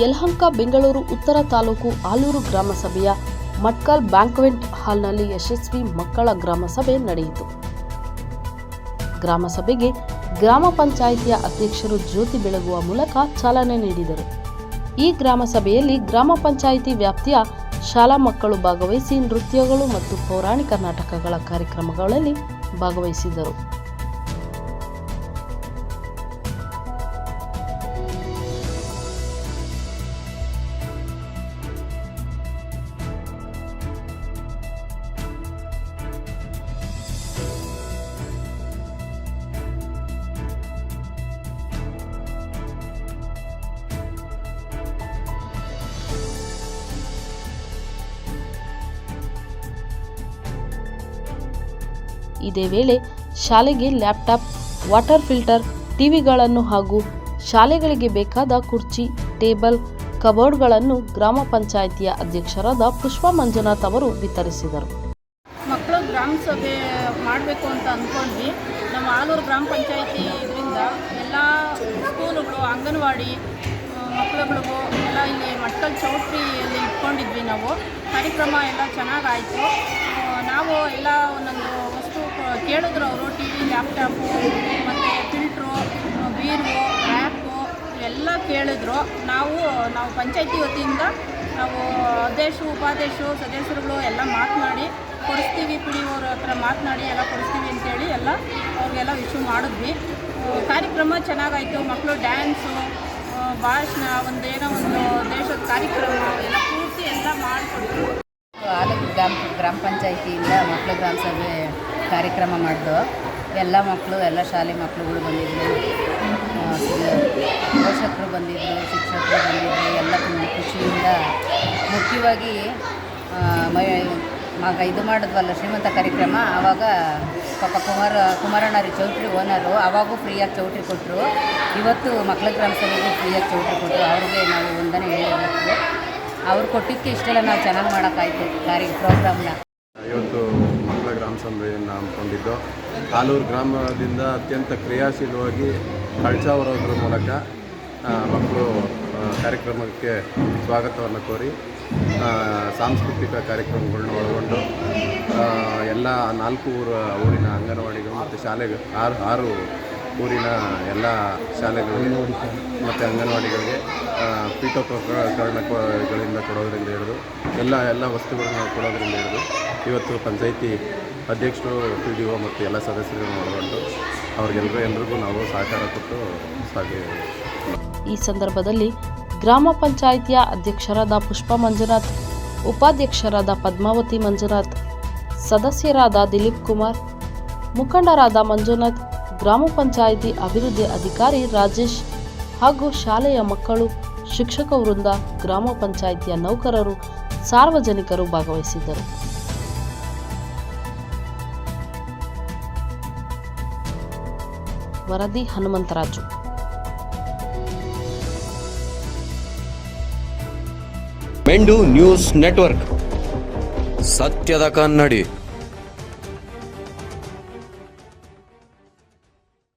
ಯಲಹಂಕ, ಬೆಂಗಳೂರು, ಉತ್ತರ ತಾಲೂಕು ಆಲೂರು ಗ್ರಾಮ ಸಭೆಯ ಮಟ್ಕಲ್ ಬ್ಯಾಂಕ್ವೆಂಟ್ ಹಾಲ್ನಲ್ಲಿ ಯಶಸ್ವಿ ಮಕ್ಕಳ ಗ್ರಾಮಸಭೆ ನಡೆಯಿತು. ಗ್ರಾಮಸಭೆಗೆ ಗ್ರಾಮ ಪಂಚಾಯಿತಿಯ ಅಧ್ಯಕ್ಷರು ಜ್ಯೋತಿ ಬೆಳಗುವ ಮೂಲಕ ಚಾಲನೆ ನೀಡಿದರು. ಈ ಗ್ರಾಮಸಭೆಯಲ್ಲಿ ಗ್ರಾಮ ಪಂಚಾಯಿತಿ ವ್ಯಾಪ್ತಿಯ ಶಾಲಾ ಮಕ್ಕಳು ಭಾಗವಹಿಸಿ ನೃತ್ಯಗಳು ಮತ್ತು ಪೌರಾಣಿಕ ನಾಟಕಗಳ ಕಾರ್ಯಕ್ರಮಗಳಲ್ಲಿ ಭಾಗವಹಿಸಿದರು. ಇದೇ ವೇಳೆ ಶಾಲೆಗೆ ಲ್ಯಾಪ್ಟಾಪ್, ವಾಟರ್ ಫಿಲ್ಟರ್, ಟಿವಿಗಳನ್ನು ಹಾಗೂ ಶಾಲೆಗಳಿಗೆ ಬೇಕಾದ ಕುರ್ಚಿ, ಟೇಬಲ್, ಕಬೋರ್ಡ್ಗಳನ್ನು ಗ್ರಾಮ ಪಂಚಾಯಿತಿಯ ಅಧ್ಯಕ್ಷರಾದ ಪುಷ್ಪ ಮಂಜುನಾಥ್ ಅವರು ವಿತರಿಸಿದರು. ಮಕ್ಕಳು ಗ್ರಾಮ ಸಭೆ ಮಾಡಬೇಕು ಅಂತ ಅಂದ್ಕೊಂಡ್ವಿ. ನಮ್ಮ ಆಲೂರು ಗ್ರಾಮ ಪಂಚಾಯಿತಿ ಇದರಿಂದ ಎಲ್ಲ ಸ್ಕೂಲುಗಳು, ಅಂಗನವಾಡಿ ಮಕ್ಕಳುಗಳು ಮಕ್ಕಳುಗಳಿಗೂ ಎಲ್ಲ ಇಲ್ಲಿ ಮಟ್ಕಲ್ ಚೌಟ್ರಿಯಲ್ಲಿ ಇಟ್ಕೊಂಡಿದ್ವಿ ನಾವು. ಕಾರ್ಯಕ್ರಮ ಎಲ್ಲ ಚೆನ್ನಾಗಾಯಿತು. ನಾವು ಎಲ್ಲ ಒಂದೊಂದು ಕೇಳಿದ್ರು ಅವರು ಟಿ ವಿ, ಲ್ಯಾಪ್ಟಾಪು, ಮತ್ತು ಫಿಲ್ಟ್ರು, ಬೀರು, ರ್ಯಾಪು, ಇವೆಲ್ಲ ಕೇಳಿದ್ರು. ನಾವು ನಾವು ಪಂಚಾಯತಿ ವತಿಯಿಂದ ನಾವು ಅಧ್ಯಕ್ಷರು ಉಪಾಧ್ಯಕ್ಷರು ಸದಸ್ಯರುಗಳು ಎಲ್ಲ ಮಾತನಾಡಿ, ಕೊಡಿಸ್ತೀವಿ ಪಿ ಹತ್ರ ಮಾತನಾಡಿ, ಎಲ್ಲ ಕೊಡಿಸ್ತೀವಿ ಅಂತೇಳಿ ಎಲ್ಲ ಅವ್ರಿಗೆಲ್ಲ ವಿಶ್ಯೂ ಮಾಡಿದ್ವಿ. ಕಾರ್ಯಕ್ರಮ ಚೆನ್ನಾಗಾಯಿತು. ಮಕ್ಕಳು ಡ್ಯಾನ್ಸು ಭಾಷಣ, ಒಂದೇನೋ ಒಂದು ದೇಶದ ಕಾರ್ಯಕ್ರಮ, ಎಲ್ಲ ಪೂರ್ತಿ ಎಲ್ಲ ಮಾಡಿಕೊಟ್ರು. ಆಲೂರು ಗ್ರಾಮ ಗ್ರಾಮ ಪಂಚಾಯಿತಿಯಿಂದ ಮಕ್ಕಳ ಗ್ರಾಮ ಸಭೆ ಕಾರ್ಯಕ್ರಮ ಮಾಡಿದ್ರು ಎಲ್ಲ ಮಕ್ಕಳು, ಎಲ್ಲ ಶಾಲೆ ಮಕ್ಕಳುಗಳು ಬಂದಿದ್ದರು ಪೋಷಕರು ಬಂದಿದ್ದರು ಶಿಕ್ಷಕರು ಬಂದಿದ್ದರು ಎಲ್ಲ ತುಂಬ ಖುಷಿಯಿಂದ ಮುಖ್ಯವಾಗಿ ಮಗ ಇದು ಮಾಡಿದ್ವಲ್ಲ ಶ್ರೀಮಂತ ಕಾರ್ಯಕ್ರಮ, ಆವಾಗ ಪಾಪ ಕುಮಾರ, ಕುಮಾರಣ್ಣರಿ ಚೌಟ್ರಿ ಓನರು ಆವಾಗೂ ಫ್ರೀಯಾಗಿ ಚೌಟ್ರಿ ಕೊಟ್ಟರು ಇವತ್ತು ಮಕ್ಕಳ ಗ್ರಾಮ ಸಭೆಗೂ ಫ್ರೀಯಾಗಿ ಚೌಟ್ರಿ ಕೊಟ್ಟರು ಅವ್ರಿಗೆ ನಾವು ಒಂದನೇ ಹೇಳಬೇಕು ಅವ್ರು ಕೊಟ್ಟಿದ್ದಕ್ಕೆ ಇಷ್ಟೆಲ್ಲ ನಾವು ಚೆನ್ನಾಗಿ ಮಾಡೋಕ್ಕಾಯ್ತು ಕಾರ್ಯ ಪ್ರೋಗ್ರಾಮ್ನ ಇವತ್ತು ಗ್ರಾಮ ಸಭೆಯನ್ನು ಹಮ್ಮಿಕೊಂಡಿದ್ದು ಆಲೂರು ಗ್ರಾಮದಿಂದ ಅತ್ಯಂತ ಕ್ರಿಯಾಶೀಲವಾಗಿ ಕಳಸಾವರೋದ್ರ ಮೂಲಕ ಮಕ್ಕಳು ಕಾರ್ಯಕ್ರಮಕ್ಕೆ ಸ್ವಾಗತವನ್ನು ಕೋರಿ ಸಾಂಸ್ಕೃತಿಕ ಕಾರ್ಯಕ್ರಮಗಳನ್ನ ಒಳಗೊಂಡು ಎಲ್ಲ ನಾಲ್ಕು ಊರ ಊರಿನ ಅಂಗನವಾಡಿಗಳು ಮತ್ತು ಶಾಲೆಗಳು ಆರು ಆರು ಊರಿನ ಎಲ್ಲ ಶಾಲೆಗಳಿಗೆ ಮತ್ತು ಅಂಗನವಾಡಿಗಳಿಗೆ ಪೀಠೋಪಕರಣಗಳಿಂದ ಕೊಡೋದರಿಂದ ಹಿಡಿದು, ಎಲ್ಲ ಎಲ್ಲ ವಸ್ತುಗಳನ್ನು ಕೊಡೋದರಿಂದ ಹಿಡಿದು ಇವತ್ತು ಪಂಚಾಯಿತಿ ಅಧ್ಯಕ್ಷರು, ಪಿ ಡಿ ಒ ಮತ್ತು ಎಲ್ಲ ಸದಸ್ಯರನ್ನು ಒಳಗೊಂಡು ಅವ್ರಿಗೆಲ್ಲರೂ ಎಲ್ರಿಗೂ ನಾವು ಸಹಕಾರ ಕೊಟ್ಟು ಸಾಗಿ ಈ ಸಂದರ್ಭದಲ್ಲಿ ಗ್ರಾಮ ಪಂಚಾಯಿತಿಯ ಅಧ್ಯಕ್ಷರಾದ ಪುಷ್ಪ ಮಂಜುನಾಥ್, ಉಪಾಧ್ಯಕ್ಷರಾದ ಪದ್ಮಾವತಿ ಮಂಜುನಾಥ್, ಸದಸ್ಯರಾದ ದಿಲೀಪ್ ಕುಮಾರ್, ಮುಖಂಡರಾದ ಮಂಜುನಾಥ್, ಗ್ರಾಮ ಪಂಚಾಯಿತಿ ಅಭಿವೃದ್ಧಿ ಅಧಿಕಾರಿ ರಾಜೇಶ್ ಹಾಗೂ ಶಾಲೆಯ ಮಕ್ಕಳು, ಶಿಕ್ಷಕ ವೃಂದ, ಗ್ರಾಮ ಪಂಚಾಯಿತಿಯ ನೌಕರರು, ಸಾರ್ವಜನಿಕರು ಭಾಗವಹಿಸಿದ್ದರು. ವರದಿ ಹನುಮಂತರಾಜು ಮೆಂಡು ನ್ಯೂಸ್ ನೆಟ್ವರ್ಕ್ ಸತ್ಯದ ಕನ್ನಡಿ